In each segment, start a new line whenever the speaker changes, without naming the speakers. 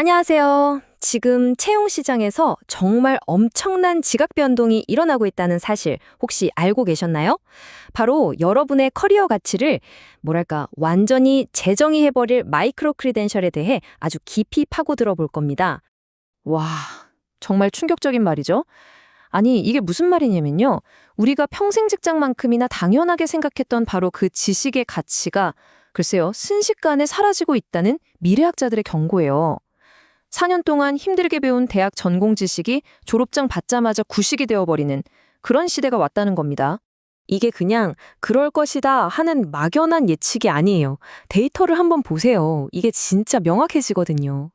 안녕하세요. 지금 채용 시장에서 정말 엄청난 지각 변동이 일어나고 있다는 사실 혹시 알고 계셨나요? 바로 여러분의 커리어 가치를 뭐랄까 완전히 재정의해버릴 마이크로 크리덴셜에 대해 아주 깊이 파고들어 볼 겁니다. 와, 정말 충격적인 말이죠. 아니, 이게 무슨 말이냐면요. 우리가 평생 직장만큼이나 당연하게 생각했던 바로 그 지식의 가치가 글쎄요, 순식간에 사라지고 있다는 미래학자들의 경고예요. 4년 동안 힘들게 배운 대학 전공 지식이 졸업장 받자마자 구식이 되어버리는 그런 시대가 왔다는 겁니다. 이게 그냥 그럴 것이다 하는 막연한 예측이 아니에요. 데이터를 한번 보세요. 이게 진짜 명확해지거든요.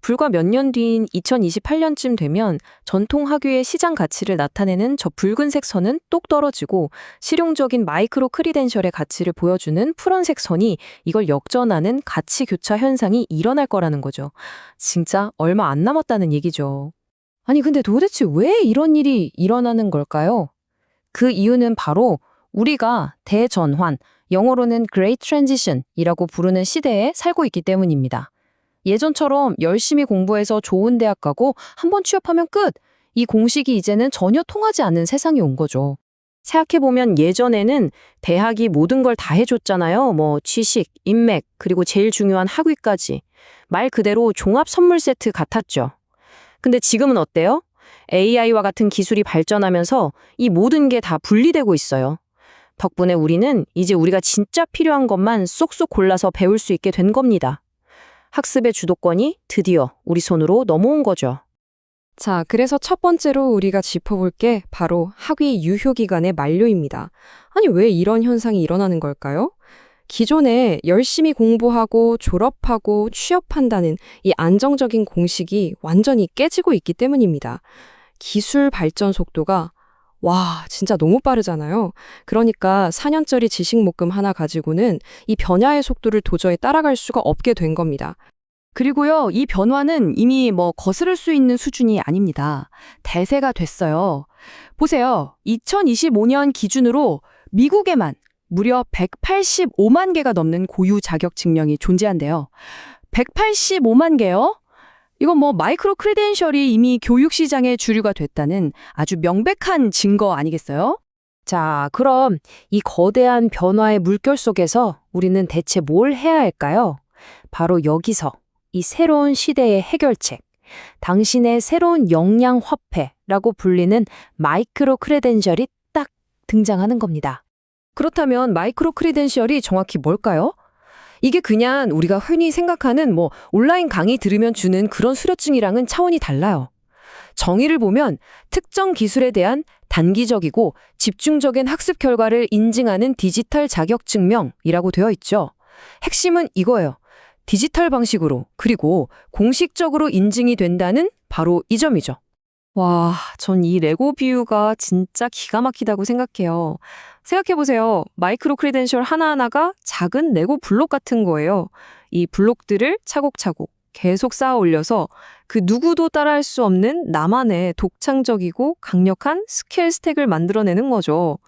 불과 몇 년 뒤인 2028년쯤 되면 전통 학위의 시장 가치를 나타내는 저 붉은색 선은 똑 떨어지고 실용적인 마이크로 크리덴셜의 가치를 보여주는 푸른색 선이 이걸 역전하는 가치 교차 현상이 일어날 거라는 거죠. 진짜 얼마 안 남았다는 얘기죠. 아니 근데 도대체 왜 이런 일이 일어나는 걸까요? 그 이유는 바로 우리가 대전환, 영어로는 Great Transition이라고 부르는 시대에 살고 있기 때문입니다. 예전처럼 열심히 공부해서 좋은 대학 가고 한 번 취업하면 끝! 이 공식이 이제는 전혀 통하지 않는 세상이 온 거죠. 생각해보면 예전에는 대학이 모든 걸 다 해줬잖아요. 뭐 취식, 인맥, 그리고 제일 중요한 학위까지. 말 그대로 종합 선물 세트 같았죠. 근데 지금은 어때요? AI와 같은 기술이 발전하면서 이 모든 게 다 분리되고 있어요. 덕분에 우리는 이제 우리가 진짜 필요한 것만 쏙쏙 골라서 배울 수 있게 된 겁니다. 학습의 주도권이 드디어 우리 손으로 넘어온 거죠.
자, 그래서 첫 번째로 우리가 짚어볼 게 바로 학위 유효 기간의 만료입니다. 아니, 왜 이런 현상이 일어나는 걸까요? 기존에 열심히 공부하고 졸업하고 취업한다는 이 안정적인 공식이 완전히 깨지고 있기 때문입니다. 기술 발전 속도가 와, 진짜 너무 빠르잖아요. 그러니까 4년짜리 지식 목금 하나 가지고는 이 변화의 속도를 도저히 따라갈 수가 없게 된 겁니다.
그리고요, 이 변화는 이미 뭐 거스를 수 있는 수준이 아닙니다. 대세가 됐어요. 보세요. 2025년 기준으로 미국에만 무려 185만 개가 넘는 고유 자격 증명이 존재한대요. 185만 개요? 이건 뭐 마이크로 크리덴셜이 이미 교육 시장의 주류가 됐다는 아주 명백한 증거 아니겠어요? 자, 그럼 이 거대한 변화의 물결 속에서 우리는 대체 뭘 해야 할까요? 바로 여기서 이 새로운 시대의 해결책, 당신의 새로운 역량 화폐라고 불리는 마이크로 크레덴셜이 딱 등장하는 겁니다. 그렇다면 마이크로 크레덴셜이 정확히 뭘까요? 이게 그냥 우리가 흔히 생각하는 뭐 온라인 강의 들으면 주는 그런 수료증이랑은 차원이 달라요. 정의를 보면 특정 기술에 대한 단기적이고 집중적인 학습 결과를 인증하는 디지털 자격 증명이라고 되어 있죠. 핵심은 이거예요. 디지털 방식으로 그리고 공식적으로 인증이 된다는 바로 이 점이죠. 와, 전 이 레고 비유가 진짜 기가 막히다고 생각해요. 생각해보세요. 마이크로 크리덴셜 하나하나가 작은 레고 블록 같은 거예요. 이 블록들을 차곡차곡 계속 쌓아 올려서 그 누구도 따라할 수 없는 나만의 독창적이고 강력한 스킬 스택을 만들어내는 거죠.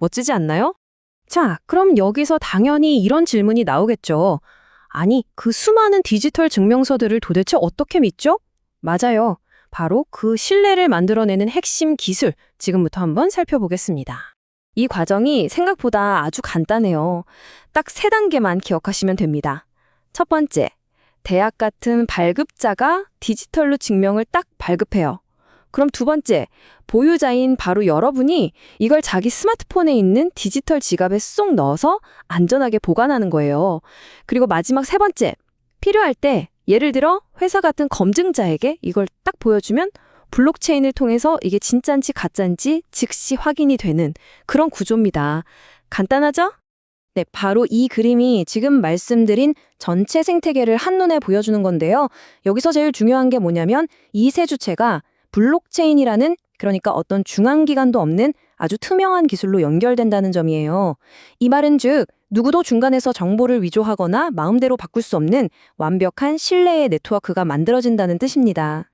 멋지지 않나요? 자, 그럼 여기서 당연히 이런 질문이 나오겠죠. 아니, 그 수많은 디지털 증명서들을 도대체 어떻게 믿죠? 맞아요. 바로 그 신뢰를 만들어내는 핵심 기술, 지금부터 한번 살펴보겠습니다. 이 과정이 생각보다 아주 간단해요. 딱 세 단계만 기억하시면 됩니다. 첫 번째, 대학 같은 발급자가 디지털로 증명을 딱 발급해요. 그럼 두 번째, 보유자인 바로 여러분이 이걸 자기 스마트폰에 있는 디지털 지갑에 쏙 넣어서 안전하게 보관하는 거예요. 그리고 마지막 세 번째, 필요할 때 예를 들어 회사 같은 검증자에게 이걸 딱 보여주면 블록체인을 통해서 이게 진짠지 가짠지 즉시 확인이 되는 그런 구조입니다. 간단하죠? 네, 바로 이 그림이 지금 말씀드린 전체 생태계를 한눈에 보여주는 건데요. 여기서 제일 중요한 게 뭐냐면 이 세 주체가 블록체인이라는 그러니까 어떤 중앙기관도 없는 아주 투명한 기술로 연결된다는 점이에요. 이 말은 즉 누구도 중간에서 정보를 위조하거나 마음대로 바꿀 수 없는 완벽한 신뢰의 네트워크가 만들어진다는 뜻입니다.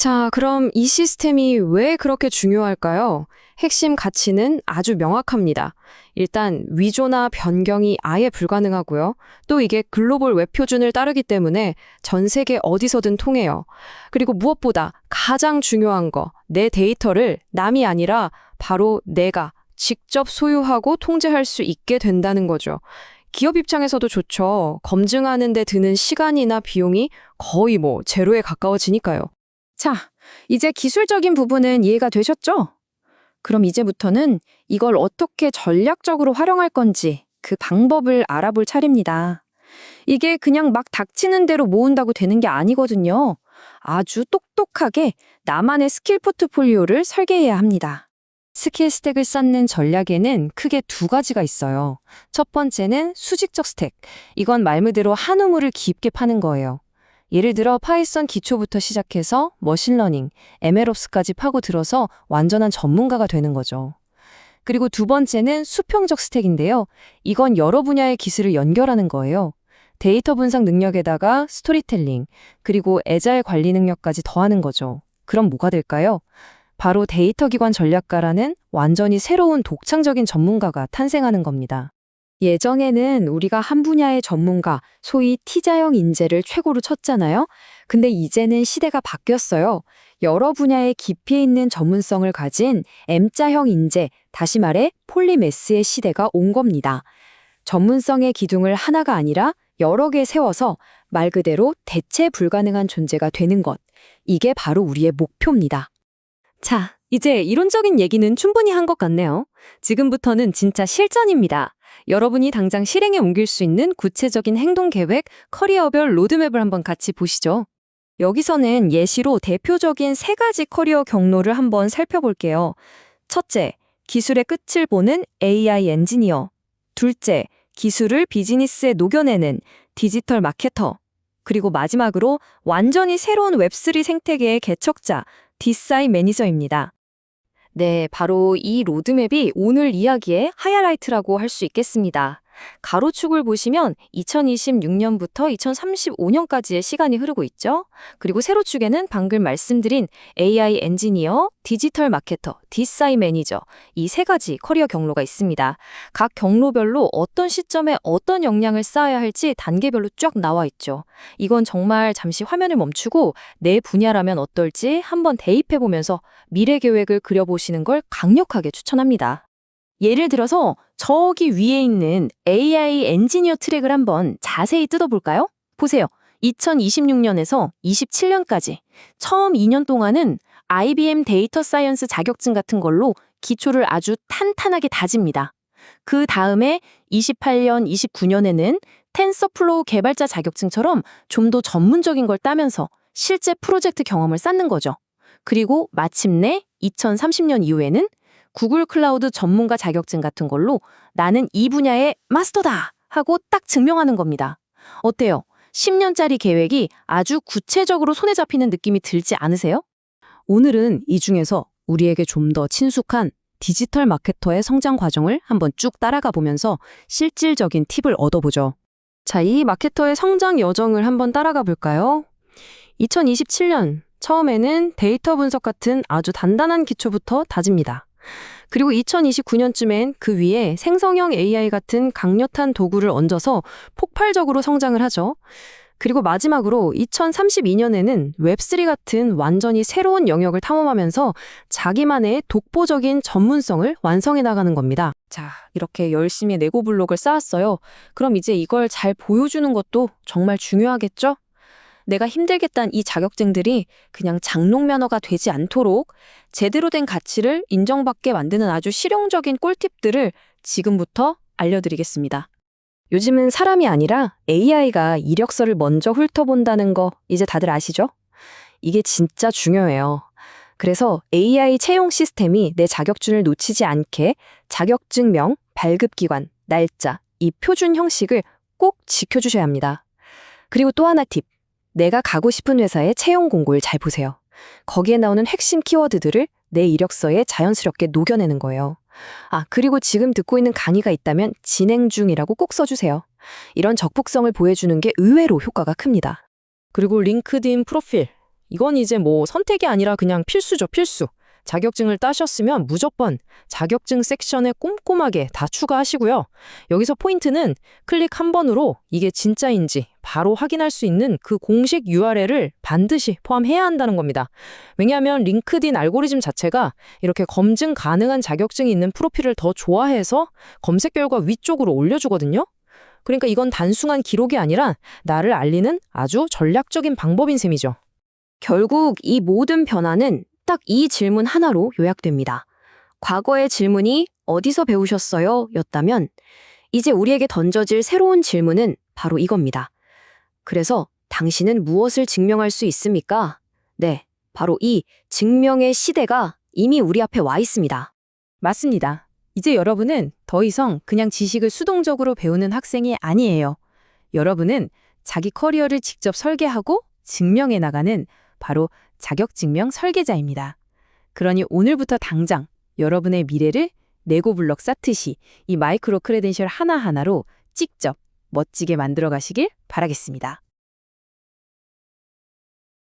자, 그럼 이 시스템이 왜 그렇게 중요할까요? 핵심 가치는 아주 명확합니다. 일단 위조나 변경이 아예 불가능하고요. 또 이게 글로벌 웹 표준을 따르기 때문에 전 세계 어디서든 통해요. 그리고 무엇보다 가장 중요한 거, 내 데이터를 남이 아니라 바로 내가 직접 소유하고 통제할 수 있게 된다는 거죠. 기업 입장에서도 좋죠. 검증하는 데 드는 시간이나 비용이 거의 뭐 제로에 가까워지니까요.
자, 이제 기술적인 부분은 이해가 되셨죠? 그럼 이제부터는 이걸 어떻게 전략적으로 활용할 건지 그 방법을 알아볼 차례입니다. 이게 그냥 막 닥치는 대로 모은다고 되는 게 아니거든요. 아주 똑똑하게 나만의 스킬 포트폴리오를 설계해야 합니다. 스킬 스택을 쌓는 전략에는 크게 두 가지가 있어요. 첫 번째는 수직적 스택. 이건 말 그대로 한 우물을 깊게 파는 거예요. 예를 들어 파이썬 기초부터 시작해서 머신러닝, MLOps까지 파고 들어서 완전한 전문가가 되는 거죠. 그리고 두 번째는 수평적 스택인데요. 이건 여러 분야의 기술을 연결하는 거예요. 데이터 분석 능력에다가 스토리텔링, 그리고 애자일 관리 능력까지 더하는 거죠. 그럼 뭐가 될까요? 바로 데이터 기관 전략가라는 완전히 새로운 독창적인 전문가가 탄생하는 겁니다. 예전에는 우리가 한 분야의 전문가, 소위 T자형 인재를 최고로 쳤잖아요. 근데 이제는 시대가 바뀌었어요. 여러 분야의 깊이 있는 전문성을 가진 M자형 인재, 다시 말해 폴리메스의 시대가 온 겁니다. 전문성의 기둥을 하나가 아니라 여러 개 세워서 말 그대로 대체 불가능한 존재가 되는 것. 이게 바로 우리의 목표입니다. 자, 이제 이론적인 얘기는 충분히 한 것 같네요. 지금부터는 진짜 실전입니다. 여러분이 당장 실행에 옮길 수 있는 구체적인 행동 계획, 커리어별 로드맵을 한번 같이 보시죠. 여기서는 예시로 대표적인 세 가지 커리어 경로를 한번 살펴볼게요. 첫째, 기술의 끝을 보는 AI 엔지니어. 둘째, 기술을 비즈니스에 녹여내는 디지털 마케터. 그리고 마지막으로 완전히 새로운 웹3 생태계의 개척자, 디사이 매니저입니다. 네, 바로 이 로드맵이 오늘 이야기의 하이라이트라고 할 수 있겠습니다. 가로축을 보시면 2026년부터 2035년까지의 시간이 흐르고 있죠. 그리고 세로축에는 방금 말씀드린 AI 엔지니어, 디지털 마케터, 디사이 매니저 이 세 가지 커리어 경로가 있습니다. 각 경로별로 어떤 시점에 어떤 역량을 쌓아야 할지 단계별로 쫙 나와 있죠. 이건 정말 잠시 화면을 멈추고 내 분야라면 어떨지 한번 대입해 보면서 미래 계획을 그려보시는 걸 강력하게 추천합니다. 예를 들어서 저기 위에 있는 AI 엔지니어 트랙을 한번 자세히 뜯어볼까요? 보세요. 2026년에서 27년까지 처음 2년 동안은 IBM 데이터 사이언스 자격증 같은 걸로 기초를 아주 탄탄하게 다집니다. 그 다음에 28년, 29년에는 텐서플로우 개발자 자격증처럼 좀 더 전문적인 걸 따면서 실제 프로젝트 경험을 쌓는 거죠. 그리고 마침내 2030년 이후에는 구글 클라우드 전문가 자격증 같은 걸로 나는 이 분야의 마스터다 하고 딱 증명하는 겁니다. 어때요? 10년짜리 계획이 아주 구체적으로 손에 잡히는 느낌이 들지 않으세요? 오늘은 이 중에서 우리에게 좀 더 친숙한 디지털 마케터의 성장 과정을 한번 쭉 따라가 보면서 실질적인 팁을 얻어보죠. 자, 이 마케터의 성장 여정을 한번 따라가 볼까요? 2027년 처음에는 데이터 분석 같은 아주 단단한 기초부터 다집니다. 그리고 2029년쯤엔 그 위에 생성형 AI 같은 강력한 도구를 얹어서 폭발적으로 성장을 하죠. 그리고 마지막으로 2032년에는 웹3 같은 완전히 새로운 영역을 탐험하면서 자기만의 독보적인 전문성을 완성해 나가는 겁니다. 자, 이렇게 열심히 네고 블록을 쌓았어요. 그럼 이제 이걸 잘 보여주는 것도 정말 중요하겠죠? 내가 힘들겠다는 이 자격증들이 그냥 장롱 면허가 되지 않도록 제대로 된 가치를 인정받게 만드는 아주 실용적인 꿀팁들을 지금부터 알려드리겠습니다. 요즘은 사람이 아니라 AI가 이력서를 먼저 훑어본다는 거 이제 다들 아시죠? 이게 진짜 중요해요. 그래서 AI 채용 시스템이 내 자격증을 놓치지 않게 자격증명, 발급기관, 날짜, 이 표준 형식을 꼭 지켜주셔야 합니다. 그리고 또 하나 팁. 내가 가고 싶은 회사의 채용 공고를 잘 보세요. 거기에 나오는 핵심 키워드들을 내 이력서에 자연스럽게 녹여내는 거예요. 아, 그리고 지금 듣고 있는 강의가 있다면 진행 중이라고 꼭 써주세요. 이런 적극성을 보여주는 게 의외로 효과가 큽니다. 그리고 링크드인 프로필.
이건 이제 뭐 선택이 아니라 그냥 필수죠, 필수. 자격증을 따셨으면 무조건 자격증 섹션에 꼼꼼하게 다 추가하시고요. 여기서 포인트는 클릭 한 번으로 이게 진짜인지 바로 확인할 수 있는 그 공식 URL을 반드시 포함해야 한다는 겁니다. 왜냐하면 링크드인 알고리즘 자체가 이렇게 검증 가능한 자격증이 있는 프로필을 더 좋아해서 검색 결과 위쪽으로 올려주거든요. 그러니까 이건 단순한 기록이 아니라 나를 알리는 아주 전략적인 방법인 셈이죠.
결국 이 모든 변화는 딱 이 질문 하나로 요약됩니다. 과거의 질문이 어디서 배우셨어요? 였다면 이제 우리에게 던져질 새로운 질문은 바로 이겁니다. 그래서 당신은 무엇을 증명할 수 있습니까? 네, 바로 이 증명의 시대가 이미 우리 앞에 와 있습니다.
맞습니다. 이제 여러분은 더 이상 그냥 지식을 수동적으로 배우는 학생이 아니에요. 여러분은 자기 커리어를 직접 설계하고 증명해 나가는 바로 자격증명 설계자입니다. 그러니 오늘부터 당장 여러분의 미래를 레고 블럭 쌓듯이 이 마이크로 크레덴셜 하나하나로 직접 멋지게 만들어 가시길 바라겠습니다.